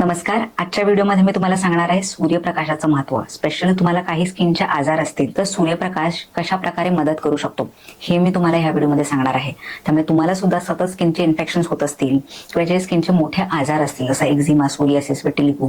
नमस्कार. आजच्या व्हिडिओमध्ये मी तुम्हाला सांगणार आहे सूर्यप्रकाशाचं महत्त्व स्पेशली तुम्हाला काही स्किनचे आजार असतील तर सूर्यप्रकाश कशा प्रकारे मदत करू शकतो हे मी तुम्हाला ह्या व्हिडिओमध्ये सांगणार आहे. त्यामुळे तुम्हाला सुद्धा सतत स्किनचे इन्फेक्शन होत असतील किंवा जे स्किनचे मोठे आजार असतील जसं एक्झिमा सोरियासिस विटिलिगो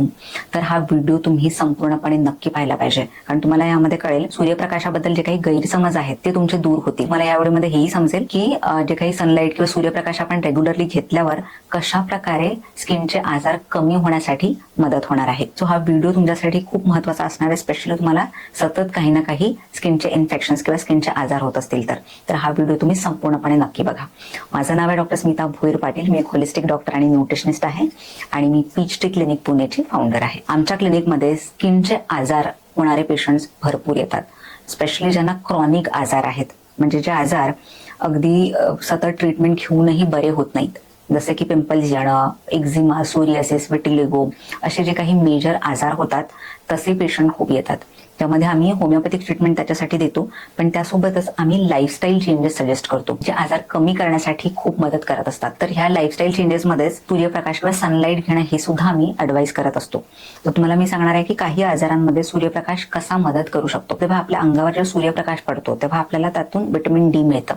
तर हा व्हिडिओ तुम्ही संपूर्णपणे नक्की पाहायला पाहिजे. कारण तुम्हाला यामध्ये कळेल सूर्यप्रकाशाबद्दल जे काही गैरसमज आहेत ते तुमचे दूर होतील. मला या व्हिडिओमध्ये हेही समजेल की जे काही सनलाईट किंवा सूर्यप्रकाश आपण रेग्युलरली घेतल्यावर कशा प्रकारे स्किनचे आजार कमी करण्यासाठी मदत होणार आहे. सो हा व्हिडिओ तुमच्यासाठी खूप महत्त्वाचा असणार आहे स्पेशली तुम्हाला सतत काही ना काही स्किनचे इन्फेक्शन किंवा स्किनचे आजार होत असतील तर. तर हा व्हिडिओ तुम्ही संपूर्णपणे नक्की बघा. माझं नाव आहे डॉक्टर स्मिता भोईर पाटील. मी एक होलिस्टिक डॉक्टर आणि न्यूट्रिशनिस्ट आहे आणि मी पीच टी क्लिनिक पुणेची फाउंडर आहे. आमच्या क्लिनिकमध्ये स्किनचे आजार होणारे पेशंट्स भरपूर येतात. स्पेशली ज्यांना क्रॉनिक आजार आहेत. म्हणजे जे आजार अगदी सतत ट्रीटमेंट घेऊनही बरे होत नाहीत. जसे की पिंपल्स येणं एक्झिमा सोरियासिस विटिलिगो असे जे काही मेजर आजार होतात तसे पेशंट खूप येतात. त्यामध्ये आम्ही होमिओपॅथिक ट्रीटमेंट त्याच्यासाठी देतो. पण त्यासोबतच आम्ही लाईफस्टाईल चेंजेस सजेस्ट करतो. जे आजार कमी करण्यासाठी खूप मदत करत असतात. तर ह्या लाईफस्टाईल चेंजेसमध्येच सूर्यप्रकाश किंवा सनलाईट घेणं हे सुद्धा आम्ही ऍडवाइस करत असतो. तर तुम्हाला मी सांगणार आहे की काही आजारांमध्ये सूर्यप्रकाश कसा मदत करू शकतो. तेव्हा आपल्या अंगावर जेव्हा सूर्यप्रकाश पडतो तेव्हा आपल्याला त्यातून विटॅमिन डी मिळतं.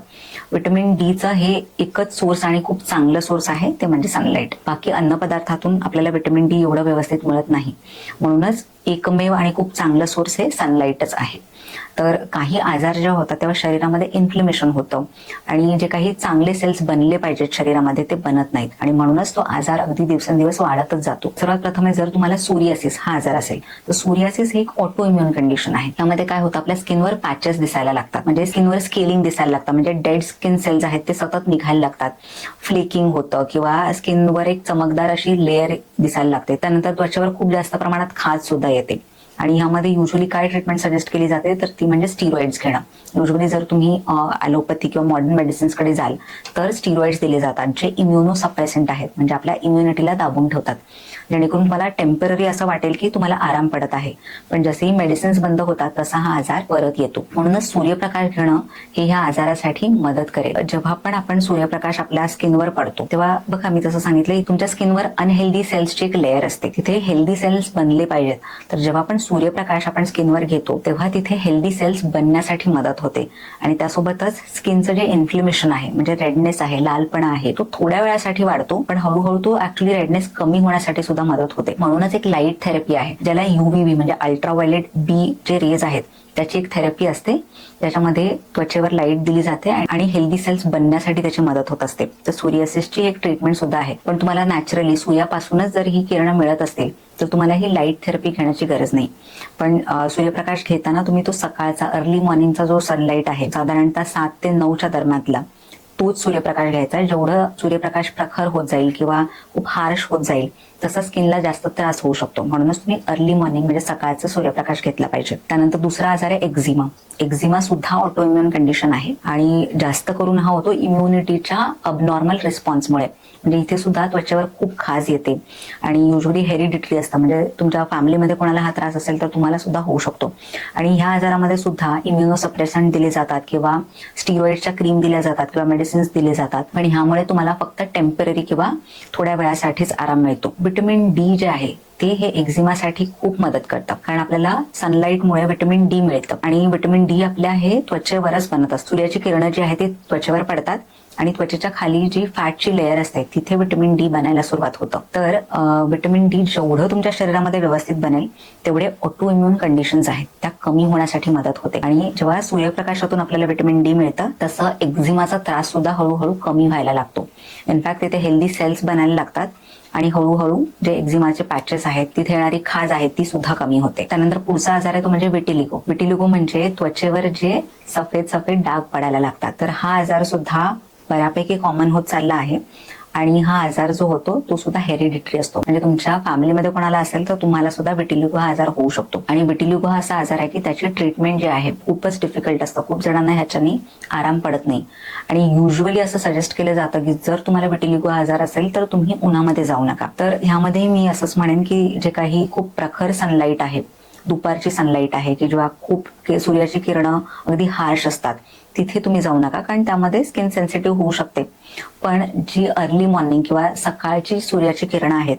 विटॅमिन डीचं हे एकच सोर्स आणि खूप चांगलं सोर्स आहे ते म्हणजे सनलाईट बाकी अन्नपदार्थातून आपल्याला विटॅमिन डी एवढं व्यवस्थित मिळत नाही. म्हणूनच एकमेव आणि खूप चांगलं सोर्स हे सनलाईटच आहे. तर काही आजार जेव्हा होतात तेव्हा शरीरामध्ये इन्फ्लेमेशन होतं. आणि जे काही चांगले सेल्स बनले पाहिजेत शरीरामध्ये ते बनत नाहीत. आणि म्हणूनच तो आजार अगदी दिवसेंदिवस वाढतच जातो. सर्वात प्रथम जर तुम्हाला सूर्यासिस हा आजार असेल तर सूर्यासिस ही एक ऑटो इम्युन कंडिशन आहे. त्यामध्ये काय होतं आपल्या स्किनवर पॅचेस दिसायला लागतात. म्हणजे स्किनवर स्केलिंग दिसायला लागतात म्हणजे डेड स्किन सेल्स आहेत ते सतत निघायला लागतात. फ्लेकिंग होतं किंवा स्किनवर एक चमकदार अशी लेअर दिसायला लागते. त्यानंतर त्वचेवर खूप जास्त प्रमाणात खाज सुद्धा येते आणि ह्यामध्ये युजली काय ट्रीटमेंट सजेस्ट केली जाते तर ती म्हणजे स्टिरॉइड्स घेणं. युजली जर तुम्ही ॲलोपॅथी किंवा मॉडर्न मेडिसिन्सकडे जाल तर स्टिरॉइड्स दिले जातात जे इम्युनो सप्रेसेंट आहेत म्हणजे आपल्या इम्युनिटीला दाबून ठेवतात. जेणेकरून तुम्हाला टेंपररी असं वाटेल की तुम्हाला आराम पडत आहे. पण जसेही मेडिसिन्स बंद होतात तसा हा आजार परत येतो. म्हणूनच सूर्यप्रकाश घेणं हे ह्या आजारासाठी मदत करेल. जेव्हा पण आपण सूर्यप्रकाश आपल्या स्किनवर पडतो तेव्हा बघा मी तसं सांगितलं की तुमच्या स्किनवर अनहेल्दी सेल्सची एक लेअर असते. तिथे हेल्दी सेल्स बनले पाहिजेत. तर जेव्हा पण सूर्यप्रकाश आपण स्किनवर घेतो तेव्हा तिथे हेल्दी सेल्स बनण्यासाठी मदत होते. आणि त्यासोबतच स्किनचं जे इन्फ्लेमेशन आहे म्हणजे रेडनेस आहे लालपणा आहे तो थोड्या वेळासाठी वाढतो पण हळूहळू तो ऍक्च्युली रेडनेस कमी होण्यासाठी सुद्धा मदत होते. म्हणूनच एक लाइट थेरपी आहे ज्याला युव्हीबी म्हणजे अल्ट्राव्हायलेट बी जे रेज आहेत त्याची एक थेरपी असते. त्याच्यामध्ये त्वचेवर लाइट दिली जाते आणि हेल्दी सेल्स बनण्यासाठी त्याची मदत होत असते. तर सूर्यसिसची एक ट्रीटमेंट सुद्धा आहे. पण तुम्हाला नॅचरली सूर्यापासूनच जर ही किरणं मिळत असतील तर तुम्हाला ही लाइट थेरपी घेण्याची गरज नाही. पण सूर्यप्रकाश घेताना तुम्ही तो सकाळचा अर्ली मॉर्निंगचा जो सनलाईट आहे साधारणतः सात ते नऊच्या दरम्यानला तोच सूर्यप्रकाश घ्यायचा जेवढं सूर्यप्रकाश प्रखर होत जाईल किंवा खूप हार्श होत जाईल तसा स्किनला जास्त त्रास होऊ शकतो. म्हणूनच तुम्ही अर्ली मॉर्निंग म्हणजे सकाळचा सूर्यप्रकाश घेतला पाहिजे. त्यानंतर दुसरा आजार आहे एक्झिमा एक्झिमा सुद्धा ऑटो इम्युन कंडिशन आहे आणि जास्त करून हा होतो इम्युनिटीच्या अबनॉर्मल रिस्पॉन्समुळे म्हणजे इथे सुद्धा त्वचेवर खूप खाज येते आणि युजली हेरिडिटरी असतं. म्हणजे तुमच्या फॅमिलीमध्ये कोणाला हा त्रास असेल तर तुम्हाला सुद्धा होऊ शकतो. आणि ह्या आजारामध्ये सुद्धा इम्युनोसप्रेसंट दिले जातात किंवा स्टिरॉइडच्या क्रीम दिल्या जातात किंवा मेडिसिन्स दिले जातात. पण ह्यामुळे तुम्हाला फक्त टेंपररी किंवा थोड्या वेळासाठीच आराम मिळतो. विटॅमिन डी जे आहे ते हे एक्झिमासाठी खूप मदत करतात कारण आपल्याला सनलाईटमुळे व्हिटॅमिन डी मिळतं. आणि विटॅमिन डी आपल्या हे त्वचेवरच बनत असतं. सूर्याची किरणं जी आहे ती त्वचेवर पडतात. आणि त्वचेच्या खाली जी फॅटची लेअर असते तिथे व्हिटॅमिन डी बनायला सुरुवात होतं. तर विटॅमिन डी जेवढं तुमच्या शरीरामध्ये व्यवस्थित बनेल तेवढे ऑटो इम्युन कंडिशन्स आहेत. त्या कमी होण्यासाठी मदत होते. आणि जेव्हा सूर्यप्रकाशातून आपल्याला विटॅमिन डी मिळतं तसं एक्झिमाचा त्रास सुद्धा हळूहळू कमी व्हायला लागतो. इनफॅक्ट तिथे हेल्दी सेल्स बनायला लागतात. आणि हळूहळू जे एक्झिमाचे पॅचेस आहेत तिथे येणारी खाज आहे ती सुद्धा कमी होते. त्यानंतर पुढचा आजार आहे तो म्हणजे विटिलिगो विटिलिगो म्हणजे त्वचेवर जे सफेद सफेद डाग पडायला लागतात. तर हा आजार सुद्धा बऱ्यापैकी कॉमन होत चालला आहे. आणि हा आजार जो होतो तो सुद्धा हेरिडिटरी असतो. म्हणजे तुमच्या फॅमिलीमध्ये कोणाला असेल तर तुम्हाला सुद्धा विटिलिगो हा आजार होऊ शकतो. आणि विटिलिगो हा असा आजार आहे की त्याची ट्रीटमेंट जी आहे खूपच डिफिकल्ट असतं. खूप जणांना ह्याच्यानी आराम पडत नाही. आणि युजली असं सजेस्ट केलं जातं की जर तुम्हाला विटिलिगो हा आजार असेल तर तुम्ही उन्हामध्ये जाऊ नका. तर ह्यामध्ये मी असंच म्हणेन की जे काही खूप प्रखर सनलाईट आहे दुपारची सनलाईट आहे की जेव्हा खूप सूर्याची किरणं अगदी हार्श असतात तिथे तुम्ही जाऊ नका कारण त्यामध्ये स्किन सेन्सिटिव्ह होऊ शकते. पण जी अर्ली मॉर्निंग किंवा सकाळची सूर्याची किरणं आहेत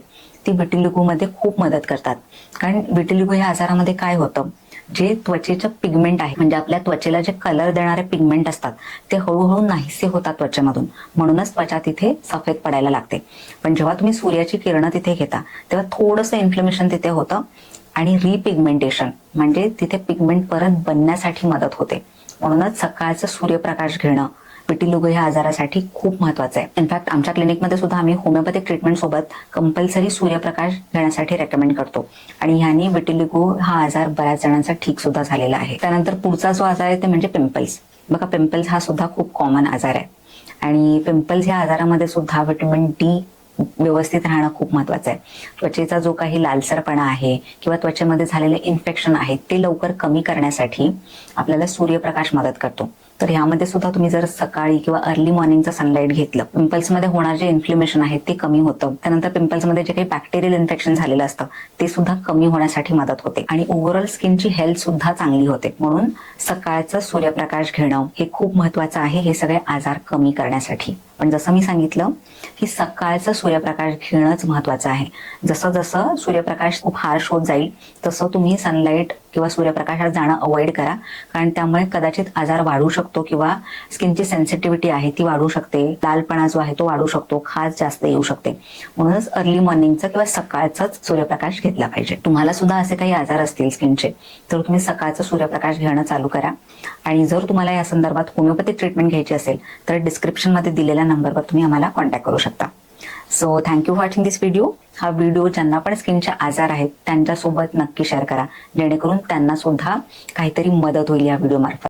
ती विटिलिगूमध्ये खूप मदत करतात. कारण विटिलिगू ह्या आजारामध्ये काय होतं? जे त्वचेचं पिगमेंट आहे म्हणजे आपल्या त्वचेला जे कलर देणारे पिगमेंट असतात ते हळूहळू नाहीसे होतात त्वचेमधून. म्हणूनच त्वचा तिथे सफेद पडायला लागते. पण जेव्हा तुम्ही सूर्याची किरणं तिथे घेता तेव्हा थोडंसं इन्फ्लेमेशन तिथे होतं आणि रिपिगमेंटेशन म्हणजे तिथे पिगमेंट परत बनण्यासाठी मदत होते. म्हणूनच सकाळचं सूर्यप्रकाश घेणं विटिलिगो ह्या आजारासाठी खूप महत्वाचं आहे. इनफॅक्ट आमच्या क्लिनिकमध्ये सुद्धा आम्ही होमिओपॅथिक ट्रीटमेंट सोबत कंपल्सरी सूर्यप्रकाश घेण्यासाठी रेकमेंड करतो. आणि ह्याने विटिलिगो हा आजार बऱ्याच जणांचा ठीक सुद्धा झालेला आहे. त्यानंतर पुढचा जो आजार आहे ते म्हणजे पिंपल्स बघा पिंपल्स हा सुद्धा खूप कॉमन आजार आहे. आणि पिंपल्स ह्या आजारामध्ये सुद्धा व्हिटॅमिन डी व्यवस्थित राहणं खूप महत्वाचं आहे. त्वचेचा जो काही लालसरपणा आहे किंवा त्वचेमध्ये झालेले इन्फेक्शन आहे ते लवकर कमी करण्यासाठी आपल्याला सूर्यप्रकाश मदत करतो. तर ह्यामध्ये सुद्धा तुम्ही जर सकाळी किंवा अर्ली मॉर्निंगचं सनलाईट घेतलं पिंपल्समध्ये होणार जे इन्फ्लेमेशन आहे ते कमी होतं. त्यानंतर पिंपल्समध्ये जे काही बॅक्टेरियल इन्फेक्शन झालेलं असतं ते सुद्धा कमी होण्यासाठी मदत होते. आणि ओव्हरऑल स्किनची हेल्थ सुद्धा चांगली होते. म्हणून सकाळचं सूर्यप्रकाश घेणं हे खूप महत्वाचं आहे हे सगळे आजार कमी करण्यासाठी. पण जसं मी सांगितलं की सकाळचं सूर्यप्रकाश घेणंच महत्वाचं आहे. जसं जसं सूर्यप्रकाश खूप हार्श होत जाईल तसं तुम्ही सनलाईट किंवा सूर्यप्रकाशात जाणं अवॉइड करा. कारण त्यामुळे कदाचित आजार वाढू शकतो किंवा स्किनची सेन्सिटिव्हिटी आहे ती वाढू शकते लालपणा जो आहे तो वाढू शकतो खास जास्त येऊ शकते. म्हणूनच अर्ली मॉर्निंगचं किंवा सकाळचाच सूर्यप्रकाश घेतला पाहिजे. तुम्हाला सुद्धा असे काही आजार असतील स्किनचे तर तुम्ही सकाळचं सूर्यप्रकाश घेणं चालू करा. आणि जर तुम्हाला या संदर्भात होमिओपॅथी ट्रीटमेंट घ्यायची असेल तर डिस्क्रिप्शनमध्ये दिलेल्या नंबरवर तुम्ही आम्हाला कॉन्टॅक्ट करू शकता. So thank you watching this video हा व्हिडिओ ज्यांना पण स्किनचे आजार आहेत त्यांच्यासोबत नक्की शेअर करा. जेणेकरून त्यांना सुद्धा काहीतरी मदत होईल या व्हिडिओ मार्फत.